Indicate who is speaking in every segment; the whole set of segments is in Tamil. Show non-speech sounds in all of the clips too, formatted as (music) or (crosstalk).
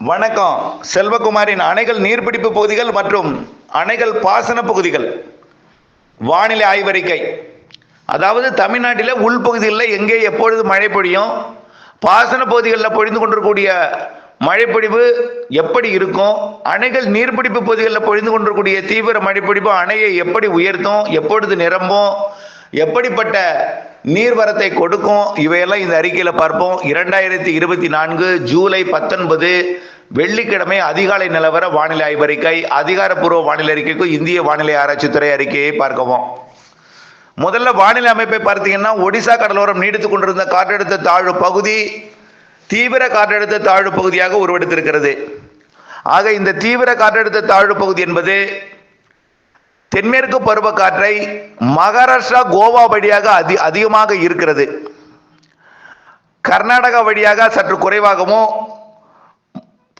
Speaker 1: வணக்கம். செல்வகுமாரின் அணைகள் நீர்பிடிப்பு பகுதிகள் மற்றும் அணைகள் பாசன பகுதிகள். வானிலை ஆய்வறிக்கை. அதாவது தமிழ்நாட்டில் உள்பகுதிகளில் எங்கே எப்பொழுது மழை பொழியும் பாசன பகுதிகளில் பொழிந்து கொண்டிருக்கூடிய மழைப்பொழிவு எப்படி இருக்கும் அணைகள் நீர்பிடிப்பு பகுதிகளில் பொழிந்து கொண்டிருக்கூடிய தீவிர மழைப்பொழிவு அணையை எப்படி உயர்த்தும் எப்பொழுது நிரம்பும் எப்படிப்பட்ட நீர்வரத்தை கொடுக்கும்? இவையெல்லாம் இந்த அறிக்கையில் பார்ப்போம். இரண்டாயிரத்தி இருபத்தி நான்கு ஜூலை பத்தொன்பது வெள்ளிக்கிழமை அதிகாலை நிலவர வானிலை ஆய்வறிக்கை அதிகாரப்பூர்வ வானிலை அறிக்கைக்கும் இந்திய வானிலை ஆராய்ச்சித்துறை அறிக்கையை பார்க்கவும். முதல்ல வானிலை அமைப்பை பார்த்தீங்கன்னா ஒடிசா கடலோரம் நீடித்துக் கொண்டிருந்த காற்றழுத்த தாழ்வு பகுதி தீவிர காற்றழுத்த தாழ்வு பகுதியாக உருவெடுத்திருக்கிறது. ஆக இந்த தீவிர காற்றழுத்த தாழ்வு பகுதி என்பது தென்மேற்கு பருவக்காற்றை மகாராஷ்டிரா கோவா வழியாக அதி அதிகமாக இருக்கிறது. கர்நாடகா வழியாக சற்று குறைவாகவும்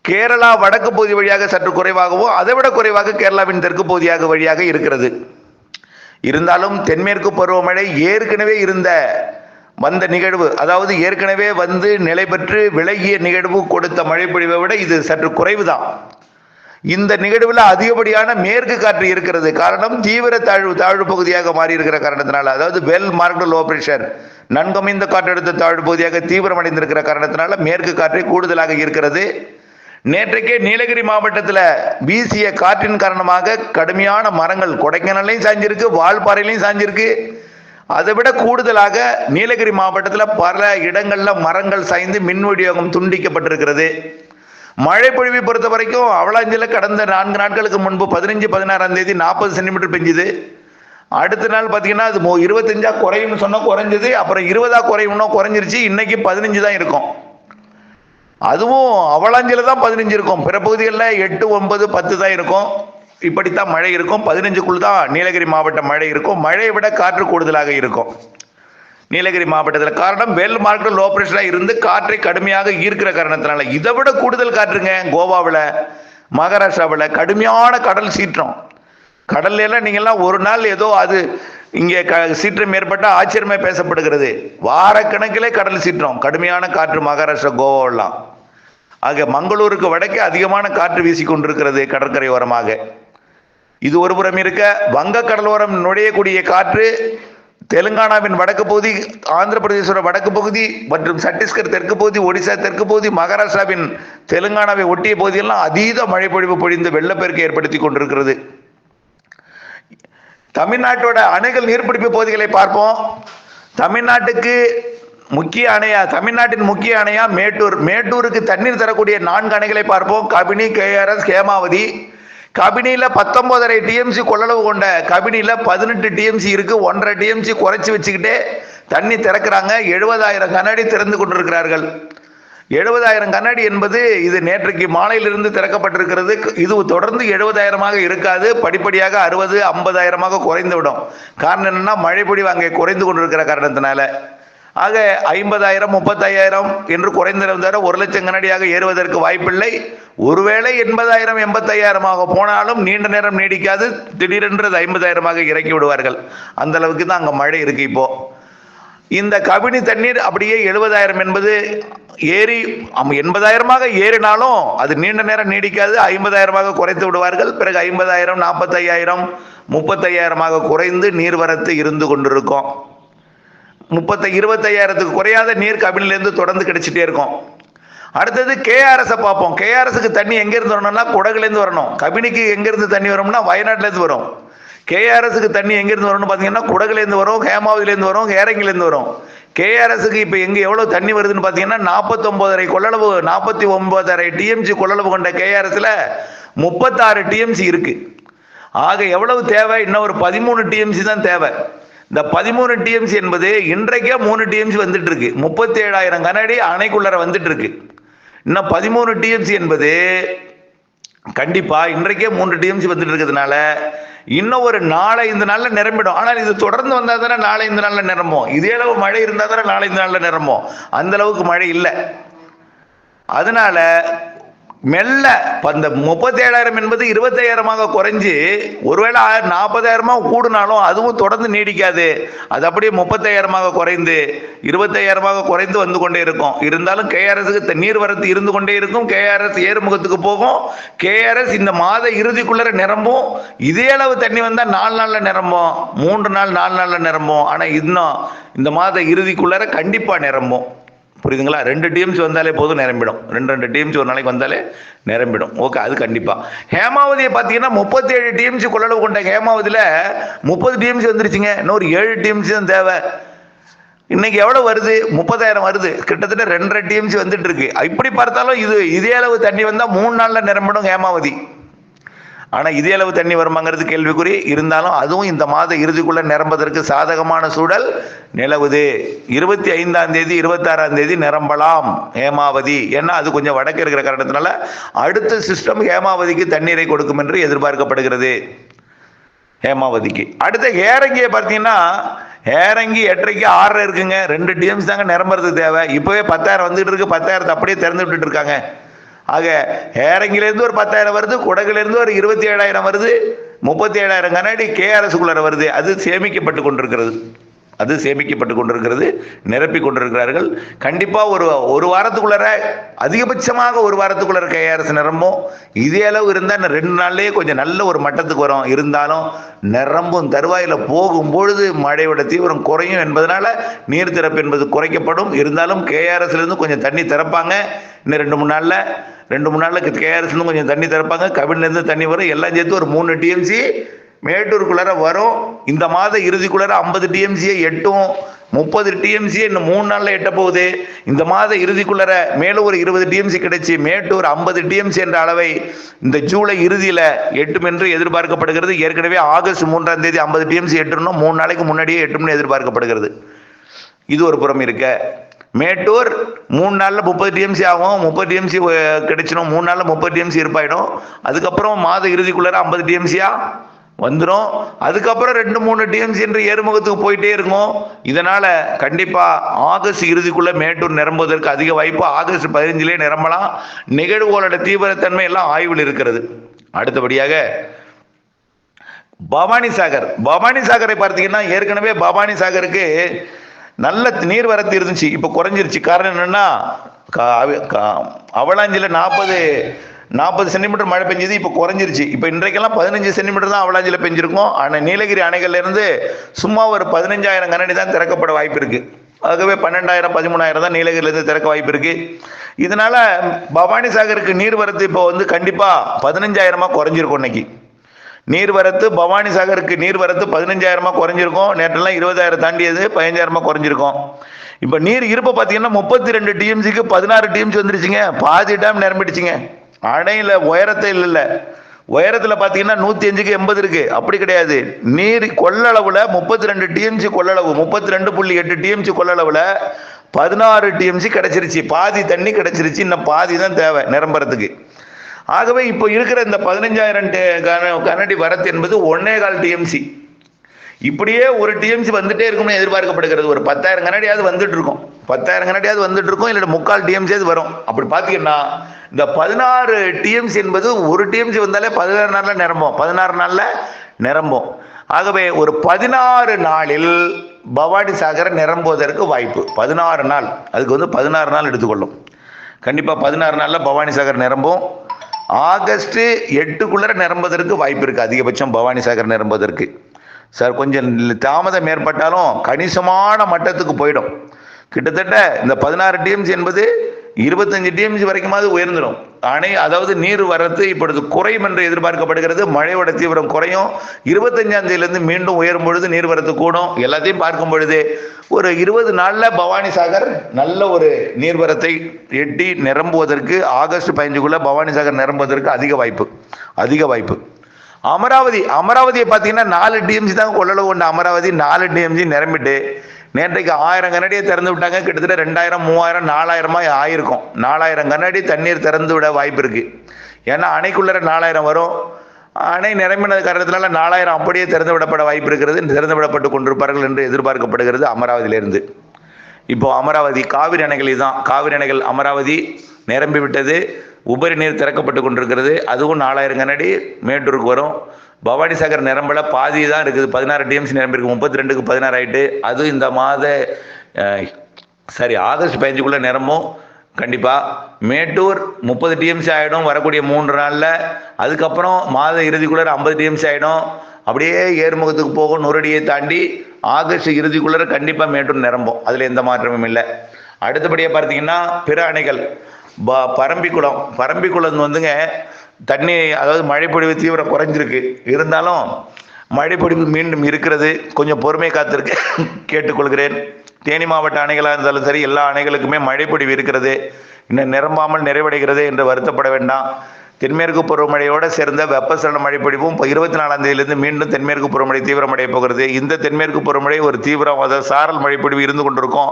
Speaker 1: கேரளா வடக்கு பகுதி வழியாக சற்று குறைவாகவும் அதை விட குறைவாக கேரளாவின் தெற்கு பகுதியாக வழியாக இருக்கிறது. இருந்தாலும் தென்மேற்கு பருவமழை ஏற்கனவே இருந்த வந்த நிகழ்வு அதாவது ஏற்கனவே வந்து நிலை பெற்று விலகிய நிகழ்வு கொடுத்த மழைப்பொழிவை விட இது சற்று குறைவுதான். இந்த நிகழ்வில் அதிகப்படியான மேற்கு காற்று இருக்கிறது. காரணம் தீவிர தாழ்வு தாழ்வு பகுதியாக மாறி இருக்கிற காரணத்தினால. அதாவது வெல் மார்க்டு லோ பிரஷர் நன்கமைந்த காற்றழுத்த தாழ்வு பகுதியாக தீவிரமடைந்திருக்கிற காரணத்தினால மேற்கு காற்று கூடுதலாக இருக்கிறது. நேற்றைக்கே நீலகிரி மாவட்டத்தில் வீசிய காற்றின் காரணமாக கடுமையான மரங்கள் கொடைக்கானலையும் சாஞ்சிருக்கு வால்பாறையிலையும் சாஞ்சிருக்கு. அதை விட கூடுதலாக நீலகிரி மாவட்டத்தில் பல இடங்களில் மரங்கள் சாய்ந்து மின் விநியோகம் துண்டிக்கப்பட்டிருக்கிறது. மழை பொழிவை பொறுத்த வரைக்கும் அவலாஞ்சில் கடந்த நான்கு நாட்களுக்கு முன்பு பதினஞ்சு பதினாறாம் தேதி நாற்பது சென்டிமீட்டர் பெஞ்சுது. அடுத்த நாள் பார்த்தீங்கன்னா அது மோ- இருபத்தஞ்சா குறையும்னு சொன்னால் குறைஞ்சது அப்புறம் இருபதா குறையும்னா குறைஞ்சிருச்சு இன்னைக்கு பதினஞ்சு தான் இருக்கும். அதுவும் அவலாஞ்சியில் தான் பதினஞ்சு இருக்கும். பிற பகுதிகளில் எட்டு ஒன்பது பத்து தான் இருக்கும். இப்படித்தான் மழை இருக்கும். பதினஞ்சுக்குள் தான் நீலகிரி மாவட்ட மழை இருக்கும். மழையை விட காற்று கூடுதலாக இருக்கும். நீலகிரி மாவட்டத்தில். காரணம் வெல் மார்க்கெட் லோ ப்ரெஷராக இருந்து காற்றை கடுமையாக ஈர்க்கிற காரணத்தினால. இதை விட கூடுதல் காற்றுங்க கோவாவில் மகாராஷ்டிராவில். கடுமையான கடல் சீற்றம். கடல்ல எல்லாம் நீங்கள்லாம் ஒரு நாள் ஏதோ அது இங்கே க சீற்றம் ஏற்பட்ட ஆச்சரியமே பேசப்படுகிறது. வாரக்கணக்கிலே கடல் சீற்றம். கடுமையான காற்று மகாராஷ்டிரா கோவாவெல்லாம். ஆக மங்களூருக்கு வடக்கே அதிகமான காற்று வீசி கொண்டிருக்கிறது கடற்கரை ஓரமாக. இது ஒரு புறம் இருக்க வங்க கடலோரம் நுழையக்கூடிய காற்று தெலுங்கானாவின் வடக்கு பகுதி ஆந்திர பிரதேசோட வடக்கு பகுதி மற்றும் சத்தீஸ்கர் தெற்கு பகுதி ஒடிசா தெற்கு பகுதி மகாராஷ்டிராவின் தெலுங்கானாவை ஒட்டிய பகுதியெல்லாம் அதீத மழை பொழிவு பொழிந்து வெள்ளப்பெருக்கு ஏற்படுத்தி கொண்டிருக்கிறது. தமிழ்நாட்டோட அணைகள் நீர்பிடிப்பு பகுதிகளை பார்ப்போம். தமிழ்நாட்டுக்கு முக்கிய அணையா தமிழ்நாட்டின் முக்கிய அணையா மேட்டூர். மேட்டூருக்கு தண்ணீர் தரக்கூடிய நான்கு அணைகளை பார்ப்போம். கபினி கேஆர்எஸ் ஹேமாவதி. கபினியில் பத்தொன்பதரை டிஎம்சி கொள்ளளவு கொண்ட கபினியில் பதினெட்டு டிஎம்சி இருக்கு. ஒன்றரை டிஎம்சி குறைச்சி வச்சுக்கிட்டே தண்ணி திறக்கிறாங்க. எழுபதாயிரம் கண்ணாடி திறந்து கொண்டிருக்கிறார்கள். எழுபதாயிரம் கண்ணாடி என்பது இது நேற்றைக்கு மாலையிலிருந்து திறக்கப்பட்டிருக்கிறது. இது தொடர்ந்து எழுபதாயிரமாக இருக்காது. படிப்படியாக அறுபது ஐம்பதாயிரமாக குறைந்துவிடும் காரணம் என்னன்னா மழை பொழிவு அங்கே குறைந்து கொண்டிருக்கிற காரணத்தினால. ஆக ஐம்பதாயிரம் முப்பத்தாயிரம் என்று குறைந்திருந்தார ஒரு லட்சம் கண்ணாடியாக ஏறுவதற்கு வாய்ப்பில்லை. ஒருவேளை எண்பதாயிரம் எண்பத்தையாயிரமாக போனாலும் நீண்ட நேரம் நீடிக்காது. திடீரென்று ஐம்பதாயிரமாக இறக்கி விடுவார்கள். அந்த அளவுக்கு தான் அங்கே மழை இருக்கு இப்போ. இந்த கபினி தண்ணீர் அப்படியே எழுபதாயிரம் என்பது ஏறி அம் எண்பதாயிரமாக ஏறினாலும் அது நீண்ட நேரம் நீடிக்காது. ஐம்பதாயிரமாக குறைத்து விடுவார்கள். பிறகு ஐம்பதாயிரம் நாற்பத்தையாயிரம் முப்பத்தையாயிரமாக குறைந்து நீர்வரத்து இருந்து கொண்டிருக்கும். முப்பத்தி இருபத்தையாயிரத்துக்கு குறையாத நீர் கபினிலேருந்து தொடர்ந்து கிடைச்சிட்டே இருக்கும். அடுத்தது கேஆர்எஸை பார்ப்போம். கேஆர்எஸ்க்கு தண்ணி எங்கேருந்து வரணும்னா குடகுலேருந்து வரணும். கபினிக்கு எங்கேருந்து தண்ணி வரும்னா வயநாட்டிலேருந்து வரும். கேஆர்எஸ்க்கு தண்ணி எங்கேருந்து வரும்னு பார்த்தீங்கன்னா குடகுலேருந்து வரும் ஹேமாவதிலேருந்து வரும் ஹேரங்கிலேருந்து வரும். கேஆர்எஸ்க்கு இப்போ எங்கே எவ்வளோ தண்ணி வருதுன்னு பார்த்தீங்கன்னா நாற்பத்தொம்போதரை கொள்ளளவு நாற்பத்தி ஒன்பதரை டிஎம்சி கொள்ளளவு கொண்ட கேஆர்எஸில் முப்பத்தாறு டிஎம்சி இருக்குது ஆக எவ்வளவு தேவை? இன்னும் ஒரு பதிமூணு டிஎம்சி தான் தேவை. இந்த பதிமூணு டிஎம்சி என்பது இன்றைக்கே மூணு டிஎம்சி வந்துட்டு இருக்கு முப்பத்தி ஏழாயிரம் கனடி அணைக்குள்ளர வந்துட்டு இருக்கு இன்னும் பதிமூணு டிஎம்சி என்பது கண்டிப்பா இன்றைக்கே மூன்று டிஎம்சி வந்துட்டு இருக்கிறதுனால இன்னும் ஒரு நாளை இந்த நிரம்பிடும். ஆனால் இது தொடர்ந்து வந்தால் தானே நாளை இந்த நிரம்பும். இதே அளவு மழை இருந்தால் தானே நாளை இந்த நிரம்பும். அந்த அளவுக்கு மழை இல்லை. அதனால மெல்ல அந்த முப்பத்தேழாயிரம் என்பது இருபத்தையாயிரமாக குறைஞ்சு ஒருவேளை நாற்பதாயிரமாக கூடுனாலும் அதுவும் தொடர்ந்து நீடிக்காது. அது அப்படியே முப்பத்தாயிரமாக குறைந்து இருபத்தையாயிரமாக குறைந்து வந்து கொண்டே இருக்கும். இருந்தாலும் கேஆர்எஸ்க்கு நீர்வரத்து இருந்து கொண்டே இருக்கும். கேஆர்எஸ் ஏறுமுகத்துக்கு போகும். கேஆர்எஸ் இந்த மாத இறுதிக்குள்ளே நிரம்பும். இதே அளவு தண்ணி வந்தால் நாலு நாளில் நிரம்பும். மூன்று நாள் நாலு நாளில் நிரம்பும். ஆனால் இன்னும் இந்த மாத இறுதிக்குள்ளே கண்டிப்பாக நிரம்பும். புரியுதுங்களா? ரெண்டு டீம்ஸ் வந்தாலே போதும் நிரம்பிடும். ரெண்டு ரெண்டு டீம்ஸ் ஒரு நாளைக்கு வந்தாலே நிரம்பிடும். ஓகே அது கண்டிப்பாக ஹேமாவதியை பார்த்தீங்கன்னா முப்பத்தி ஏழு டீம்ஸ் கொள்ளளவு கொண்ட ஹேமாவதியில் முப்பது டீம்ஸ் வந்துருச்சுங்க. இன்னொரு ஏழு டீம்ஸ் தான் தேவை. இன்னைக்கு எவ்வளோ வருது? முப்பதாயிரம் வருது. கிட்டத்தட்ட ரெண்டரை டீம்ஸ் வந்துட்டு இருக்கு. இப்படி பார்த்தாலும் இது இதே அளவு தண்ணி வந்தால் மூணு நாளில் நிரம்பிடும் ஹேமாவதி. ஆனால் இதே அளவு தண்ணி வருமாங்கிறது கேள்விக்குறி. இருந்தாலும் அதுவும் இந்த மாத இறுதிக்குள்ள நிரம்புவதற்கு சாதகமான சூழல் நிலவுது. இருபத்தி ஐந்தாம் தேதி இருபத்தாறாம் தேதி நிரம்பலாம் ஹேமாவதி. ஏன்னா அது கொஞ்சம் வடக்கு இருக்கிற காரணத்தினால அடுத்த சிஸ்டம் ஹேமாவதிக்கு தண்ணீரை கொடுக்கும் என்று எதிர்பார்க்கப்படுகிறது. ஹேமாவதிக்கு. அடுத்த ஹேரங்கியை பார்த்தீங்கன்னா ஏரங்கி எட்டரைக்கு ஆறரை இருக்குங்க. ரெண்டு டிஎம்ஸ் தாங்க நிரம்புறது தேவை. இப்போவே பத்தாயிரம் வந்துட்டு இருக்கு. பத்தாயிரத்தை அப்படியே திறந்து விட்டுட்டு இருக்காங்க. ஆக ஹேரங்கிலேருந்து ஒரு பத்தாயிரம் வருது குடகுலேருந்து ஒரு இருபத்தி ஏழாயிரம் வருது முப்பத்தி ஏழாயிரம் கண்ணாடி கேஆர்எஸ்குள்ளார வருது. அது சேமிக்கப்பட்டு கொண்டிருக்கிறது. அது சேமிக்கப்பட்டு கொண்டிருக்கிறது நிரப்பி கொண்டிருக்கிறார்கள். கண்டிப்பாக ஒரு ஒரு வாரத்துக்குள்ளார அதிகபட்சமாக ஒரு வாரத்துக்குள்ளார கேஆர்எஸ் நிரம்பும். இதே அளவு இருந்தால் இன்னும் ரெண்டு நாள்லேயே கொஞ்சம் நல்ல ஒரு மட்டத்துக்கு வரும். இருந்தாலும் நிரம்பும் தருவாயில் போகும்பொழுது மழையோட தீவிரம் குறையும் என்பதனால நீர் திறப்பு என்பது குறைக்கப்படும். இருந்தாலும் கேஆர்எஸ்லேருந்து கொஞ்சம் தண்ணி திறப்பாங்க. இன்னும் ரெண்டு மூணு நாளில் ரெண்டு மூணு நாளில் கேஆர்எஸ்லேருந்து கொஞ்சம் தண்ணி திறப்பாங்க. கபின்லேருந்து தண்ணி வரும். எல்லாம் சேர்த்து ஒரு மூணு டிஎம்சி மேட்டூருக்குள்ளார வரும். இந்த மாத இறுதிக்குள்ளார ஐம்பது டிஎம்சியை எட்டும். முப்பது டிஎம்சியை இன்னும் மூணு நாளில் எட்ட போகுது. இந்த மாத இறுதிக்குள்ளர மேலும் ஒரு இருபது டிஎம்சி கிடைச்சி மேட்டூர் ஐம்பது டிஎம்சி என்ற அளவை இந்த ஜூலை இறுதியில் எட்டும் என்று எதிர்பார்க்கப்படுகிறது. ஏற்கனவே ஆகஸ்ட் மூன்றாம் தேதி ஐம்பது டிஎம்சி எட்டணும் மூணு நாளைக்கு முன்னாடியே எட்டும்னு எதிர்பார்க்கப்படுகிறது. இது ஒரு புறம் இருக்க. மேட்டூர் மூணு நாளில் முப்பது டிஎம்சி ஆகும். முப்பது டிஎம்சி கிடைச்சிடும். மூணு நாளில் முப்பது டிஎம்சி இருப்பாயிடும். அதுக்கப்புறம் மாத இறுதிக்குள்ளார ஐம்பது டிஎம்சியா வந்துடும் அதுக்கப்புறம் ரெண்டு மூணு டிஎம்சி என்று ஏறுமுகத்துக்கு போயிட்டே இருக்கும். இதனால கண்டிப்பா ஆகஸ்ட் இறுதிக்குள்ள மேட்டூர் நிரம்புவதற்கு அதிக வாய்ப்பு. ஆகஸ்ட் பதினஞ்சிலே நிரம்பலாம். நிகழ்வுகளோட தீவிரத்தன்மை எல்லாம் ஆய்வில் இருக்கிறது. அடுத்தபடியாக பவானி சாகர் பவானி சாகரை பார்த்தீங்கன்னா ஏற்கனவே பவானி சாகருக்கு நல்ல நீர் வரத்து இருந்துச்சு இப்போ குறைஞ்சிருச்சு. காரணம் என்னன்னா கா- நாற்பது நாற்பது சென்டிமீட்டர் மழை பெஞ்சது இப்போ குறைஞ்சிருச்சு. இப்போ இன்றைக்கெல்லாம் பதினஞ்சு சென்டிமீட்டர் தான் அவளாஞ்சில பெஞ்சிருக்கும். ஆனால் நீலகிரி அணைகள்லேருந்து சும்மா ஒரு பதினஞ்சாயிரம் கண்ணாடி தான் திறக்கப்பட வாய்ப்பு இருக்கு. ஆகவே பன்னெண்டாயிரம் பதிமூணாயிரம் தான் நீலகிரிலேருந்து திறக்க வாய்ப்பு இருக்கு. இதனால பவானி சாகருக்கு நீர்வரத்து இப்போ வந்து கண்டிப்பாக பதினஞ்சாயிரமா குறைஞ்சிருக்கும் இன்னைக்கு. நீர்வரத்து பவானி சாகருக்கு நீர்வரத்து பதினஞ்சாயிரமா குறைஞ்சிருக்கும். நேற்றெல்லாம் இருபதாயிரம் தாண்டியது பதினஞ்சாயிரமா குறைஞ்சிருக்கும். இப்போ நீர் இருப்பு பார்த்தீங்கன்னா முப்பத்தி ரெண்டு டிஎம்சிக்கு பதினாறு டிஎம்சி வந்துருச்சுங்க. பாதி டேம் நிரம்பிடுச்சுங்க. அணையில் உயரத்தில் இல்லை உயரத்தில் பார்த்தீங்கன்னா நூற்றி அஞ்சுக்கு எண்பது இருக்கு. அப்படி கிடையாது. நீர் கொள்ளளவில் முப்பத்தி ரெண்டு டிஎம்சி கொள்ளளவு முப்பத்தி ரெண்டு புள்ளி எட்டு டிஎம்சி கொள்ளளவில் பதினாறு டிஎம்சி கிடைச்சிருச்சு. பாதி தண்ணி கிடைச்சிருச்சு. இன்னும் பாதி தான் தேவை நிரம்புறதுக்கு. ஆகவே இப்போ இருக்கிற இந்த பதினஞ்சாயிரம் கனடி வரத்து என்பது ஒன்னே கால் டிஎம்சி இப்படியே ஒரு டிஎம்சி வந்துட்டே இருக்கும்னு எதிர்பார்க்கப்படுகிறது. ஒரு பத்தாயிரம் கனடியாவது வந்துட்டு இருக்கும். பத்தாயிரம் கனடியாவது வந்துட்டு இருக்கும் இல்லை முக்கால் டிஎம்சியாவது வரும். அப்படி பார்த்தீங்கன்னா இந்த பதினாறு டிஎம்சி என்பது ஒரு டிஎம்சி வந்தாலே பதினாறு நாளில் நிரம்பும். பதினாறு நாளில் நிரம்பும். ஆகவே ஒரு பதினாறு நாளில் பவானி சாகரை நிரம்புவதற்கு வாய்ப்பு. பதினாறு நாள். அதுக்கு வந்து பதினாறு நாள் எடுத்துக்கொள்ளும். கண்டிப்பாக பதினாறு நாளில் பவானி சாகர் நிரம்பும். ஆகஸ்ட் எட்டுக்குள்ளே நிரம்புவதற்கு வாய்ப்பு இருக்குது அதிகபட்சம் பவானி சாகர் நிரம்புவதற்கு. சார் கொஞ்சம் தாமதம் ஏற்பட்டாலும் கணிசமான மட்டத்துக்கு போயிடும். கிட்டத்தட்ட இந்த பதினாறு டிஎம்சி என்பது இருபத்தஞ்சு டிஎம்சி வரைக்குமாவது உயர்ந்துடும். அணை அதாவது நீர் வரத்து இப்பொழுது குறையும் என்று எதிர்பார்க்கப்படுகிறது. மழையோட தீவிரம் குறையும். இருபத்தஞ்சாம் தேதியிலிருந்து மீண்டும் உயரும் பொழுது நீர்வரத்து கூடும். எல்லாத்தையும் பார்க்கும் பொழுது ஒரு இருபது நாளில் பவானி சாகர் நல்ல ஒரு நீர்வரத்தை எட்டி நிரம்புவதற்கு ஆகஸ்ட் பதினஞ்சுக்குள்ள பவானி சாகர் நிரம்புவதற்கு அதிக வாய்ப்பு. அதிக வாய்ப்பு. அமராவதி அமராவதியை பார்த்தீங்கன்னா நாலு டிஎம்சி தான் கொள்ளளவு கொண்ட அமராவதி நாலு டிஎம்சி நிரம்பிட்டு நேற்றைக்கு ஆயிரம் கண்ணாடியை திறந்து விட்டாங்க கிட்டத்தட்ட ரெண்டாயிரம் மூவாயிரம் நாலாயிரமா ஆயிருக்கும். நாலாயிரம் கண்ணாடி தண்ணீர் திறந்து விட வாய்ப்பு இருக்கு. ஏன்னா அணைக்குள்ளற நாலாயிரம் வரும். அணை நிரம்பினது காரணத்தினால நாலாயிரம் அப்படியே திறந்து விடப்பட வாய்ப்பு இருக்கிறது. திறந்து விடப்பட்டு கொண்டிருப்பார்கள் என்று எதிர்பார்க்கப்படுகிறது அமராவதியிலிருந்து. இப்போ அமராவதி காவிரி அணைகள் இதுதான். காவிரி அணைகள் அமராவதி நிரம்பி விட்டது உபரி நீர் திறக்கப்பட்டு கொண்டிருக்கிறது. அதுவும் நாலாயிரம் கண்ணாடி மேட்டூருக்கு வரும். பவானி சாகர் நிரம்பல பாதி தான் இருக்குது. பதினாறு டிஎம்சி நிரம்பியிருக்கு. முப்பத்தி ரெண்டுக்கு பதினாறு ஆயிட்டு. அது இந்த மாத சாரி ஆகஸ்ட் பதினஞ்சுக்குள்ளே நிரம்பும். கண்டிப்பாக மேட்டூர் முப்பது டிஎம்சி ஆகிடும் வரக்கூடிய மூன்று நாளில். அதுக்கப்புறம் மாத இறுதிக்குள்ளே ஐம்பது டிஎம்சி ஆகிடும் அப்படியே ஏறுமுகத்துக்கு போகும். நூறடியை தாண்டி ஆகஸ்ட் இறுதிக்குள்ளே கண்டிப்பாக மேட்டூர் நிரம்பும். அதில் எந்த மாற்றமும் இல்லை. அடுத்தபடியாக பார்த்தீங்கன்னா பிற அணைகள். ப பரம்பிக்குளம். பரம்பிக்குளம் வந்துங்க தண்ணி அதாவது மழைப்பொழிவு தீவிரம் குறைஞ்சிருக்கு. இருந்தாலும் மழைப்பொழிவு மீண்டும் இருக்கிறது. கொஞ்சம் பொறுமை காத்திருக்க (laughs) கேட்டுக்கொள்கிறேன். தேனி மாவட்ட அணைகளாக இருந்தாலும் சரி எல்லா அணைகளுக்குமே மழைப்பொழிவு இருக்கிறது. இன்னும் நிரம்பாமல் நிறைவடைகிறது என்று வருத்தப்பட வேண்டாம். தென்மேற்கு பருவமழையோடு சேர்ந்த வெப்பசலன மழைப்பொழிவும் இப்போ இருபத்தி நாலாம் தேதியிலிருந்து மீண்டும் தென்மேற்கு பருவமழை தீவிரமடைய போகிறது. இந்த தென்மேற்கு பருவமழை ஒரு தீவிரம் அதாவது சாரல் மழைப்பொழிவு இருந்து கொண்டிருக்கும்.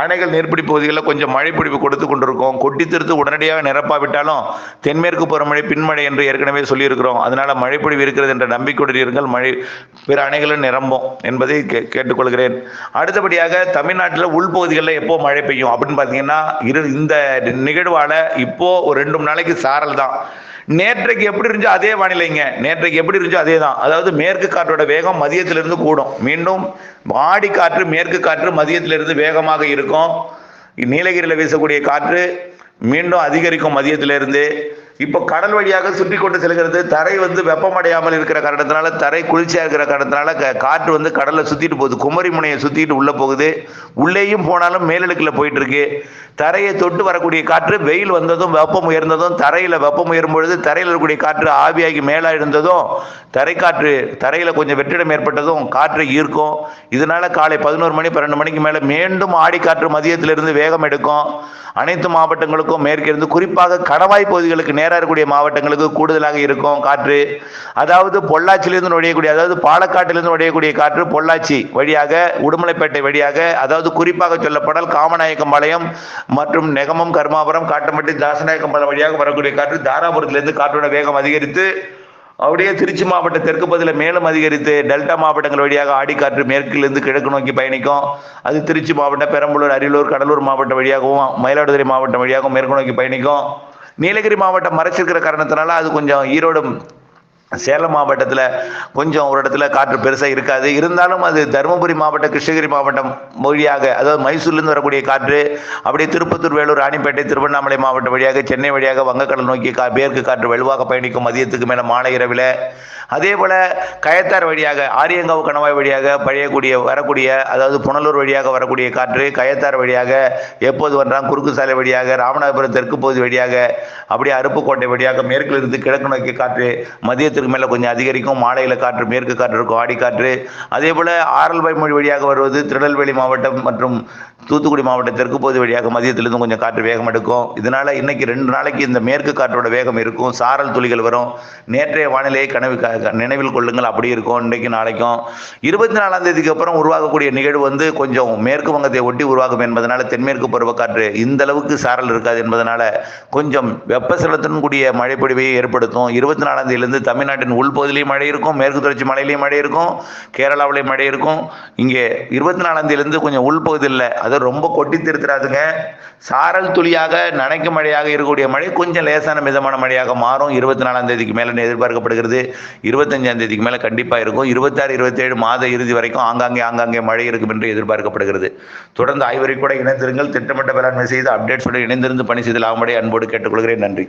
Speaker 1: அணைகள் நீர்ப்பிடி பகுதிகளில் கொஞ்சம் மழைப்பிடிப்பு கொடுத்து கொண்டிருக்கும். கொட்டி திருத்து உடனடியாக நிரப்பாவிட்டாலும் தென்மேற்கு பருவமழை பின்மழை என்று ஏற்கனவே சொல்லியிருக்கிறோம். அதனால மழைப்பொழிவு இருக்கிறது என்ற நம்பிக்கையுடன் இருங்கள். மழை பிற அணைகளும் நிரம்பும் என்பதை கே கேட்டுக்கொள்கிறேன். அடுத்தபடியாக தமிழ்நாட்டில் உள்பகுதிகளில் எப்போ மழை பெய்யும் அப்படின்னு பார்த்தீங்கன்னா இரு இந்த நிகழ்வால் இப்போது ஒரு ரெண்டு மூணு நாளைக்கு சாரல் தான். நேற்றைக்கு எப்படி இருந்துச்சோ அதே வானிலைங்க. நேற்றைக்கு எப்படி இருந்துச்சோ அதே தான் அதாவது மேற்கு காற்றோட வேகம் மதியத்திலிருந்து கூடும். மீண்டும் வாடி காற்று மேற்கு காற்று மதியத்திலிருந்து வேகமாக இருக்கும். நீலகிரியில் வீசக்கூடிய காற்று மீண்டும் அதிகரிக்கும் மதியத்திலிருந்து. இப்போ கடல் வழியாக சுற்றி கொண்டு செல்கிறது. தரை வந்து வெப்பமடையாமல் இருக்கிற காரணத்தினால தரை குளிர்ச்சியாக இருக்கிற காரணத்தினால க- காற்று வந்து கடலில் சுற்றிட்டு போகுது. குமரி முனையை சுற்றிட்டு உள்ளே போகுது. உள்ளேயும் போனாலும் மேலடுக்கில் போயிட்டு இருக்கு தரையை தொட்டு வரக்கூடிய காற்று வெயில் வந்ததும் வெப்பம் உயர்ந்ததும் தரையில் வெப்பம் உயரும் பொழுது தரையில் இருக்கக்கூடிய காற்று ஆவியாகி மேலே இருந்ததும் தரை காற்று தரையில் கொஞ்சம் வெற்றிடம் ஏற்பட்டதும் காற்றை ஈர்க்கும். இதனால காலை பதினோரு மணி பன்னெண்டு மணிக்கு மேலே மீண்டும் ஆடிக்காற்று மதியத்திலிருந்து வேகம் எடுக்கும். அனைத்து மாவட்டங்களுக்கும் மேற்கிருந்து குறிப்பாக கணவாய் பகுதிகளுக்கு நேராக இருக்கக்கூடிய மாவட்டங்களுக்கு கூடுதலாக இருக்கும் காற்று. அதாவது பொள்ளாச்சியிலிருந்து நுழையக்கூடிய அதாவது பாலக்காட்டிலிருந்து நுழையக்கூடிய காற்று பொள்ளாச்சி வழியாக உடுமலைப்பேட்டை வழியாக அதாவது குறிப்பாக சொல்லப்படால் காமநாயக்கம்பாளையம் மற்றும் நெகமம் கருமாபுரம் காட்டம்பட்டி தாசநாயக்கம்பாளையம் வழியாக வரக்கூடிய காற்று தாராபுரத்திலிருந்து காற்றோட வேகம் அதிகரித்து அப்படியே திருச்சி மாவட்ட தெற்கு பகுதியில் மேலும் அதிகரித்து டெல்டா மாவட்டங்கள் வழியாக ஆடிக்காற்று மேற்கிலிருந்து கிழக்கு நோக்கி பயணிக்கும். அது திருச்சி மாவட்டம் பெரம்பலூர் அரியலூர் கடலூர் மாவட்டம் வழியாகவும் மயிலாடுதுறை மாவட்டம் வழியாகவும் மேற்கு நோக்கி பயணிக்கும். நீலகிரி மாவட்டம் மறைச்சிருக்கிற காரணத்தினால அது கொஞ்சம் ஈரோடு சேலம் மாவட்டத்தில் கொஞ்சம் ஒரு இடத்துல காற்று பெருசாக இருக்காது. இருந்தாலும் அது தருமபுரி மாவட்டம் கிருஷ்ணகிரி மாவட்டம் மொழியாக அதாவது மைசூர்லேருந்து வரக்கூடிய காற்று அப்படியே திருப்பத்தூர் வேலூர் ராணிப்பேட்டை திருவண்ணாமலை மாவட்டம் வழியாக சென்னை வழியாக வங்கக்கடல் நோக்கி கா மேற்கு காற்று வலுவாக பயணிக்கும் மதியத்துக்கு மேலே மாலை இரவில். அதே போல் கயத்தார் வழியாக ஆரியங்காவு கணவாய் வழியாக பழையக்கூடிய வரக்கூடிய அதாவது புனலூர் வழியாக வரக்கூடிய காற்று கயத்தார் வழியாக எப்போது வந்தான் குறுக்கு சாலை வழியாக ராமநாதபுரம் தெற்கு பகுதி வழியாக அப்படியே அருப்புக்கோட்டை வழியாக மேற்கிலிருந்து கிழக்கு நோக்கி காற்று மதியத்திற்கு மேலே கொஞ்சம் அதிகரிக்கும். மாலையில் காற்று மேற்கு காற்று இருக்கும் ஆடிக்காற்று அதே போல் ஆரல்வாய் மொழி வழியாக வருவது திருநெல்வேலி மாவட்டம் மற்றும் தூத்துக்குடி மாவட்ட தெற்கு பகுதி வழியாக மதியத்திலிருந்து கொஞ்சம் காற்று வேகம் எடுக்கும். இதனால் இன்னைக்கு ரெண்டு நாளைக்கு இந்த மேற்கு காற்றோட வேகம் இருக்கும். சாரல் துளிகள் வரும். நேற்றைய வானிலையை கனவு நினைவில் கொள்ளுங்கள். அப்படி இருக்கும் இன்றைக்கு நாளைக்கும். இருபத்தி நாலாம் தேதிக்கு அப்புறம் உருவாகக்கூடிய நிகழ்வு வந்து கொஞ்சம் மேற்கு வங்கத்தை ஒட்டி உருவாகும் என்பதனால தென்மேற்கு பருவக்காற்று இந்த அளவுக்கு சாரல் இருக்காது என்பதனால கொஞ்சம் வெப்பசலத்துடன் கூடிய மழைப்பொழிவை ஏற்படுத்தும். இருபத்தி நாலாம் தேதியிலிருந்து தமிழ் தமிழ்நாட்டின் உள்பகுதியிலையும் மழை இருக்கும் மேற்கு தொடர்ச்சி மலையிலையும் மழை இருக்கும் கேரளாவிலையும் மழை இருக்கும். இங்கே இருபத்தி நாலாந்தேதியிலேருந்து கொஞ்சம் உள்பகுதியில் அது ரொம்ப கொட்டி திருத்துறாதுங்க. சாரல் துளியாக நனைக்கும் மழையாக இருக்கக்கூடிய மழை கொஞ்சம் லேசான மிதமான மழையாக மாறும். இருபத்தி நாலாம் தேதிக்கு மேலே எதிர்பார்க்கப்படுகிறது. இருபத்தஞ்சாம் தேதிக்கு மேலே கண்டிப்பாக இருக்கும். இருபத்தாறு இருபத்தேழு மாத இறுதி வரைக்கும் ஆங்காங்கே ஆங்காங்கே மழை இருக்கும் என்று எதிர்பார்க்கப்படுகிறது. தொடர்ந்து ஆய்வரை கூட இணைந்திருங்கள். திட்டமிட்ட வேளாண்மை செய்து அப்டேட்ஸுடன் இணைந்திருந்து பணி செய்து லாபமடை அன்போடு கேட்டுக்கொள்கிறேன். நன்றி.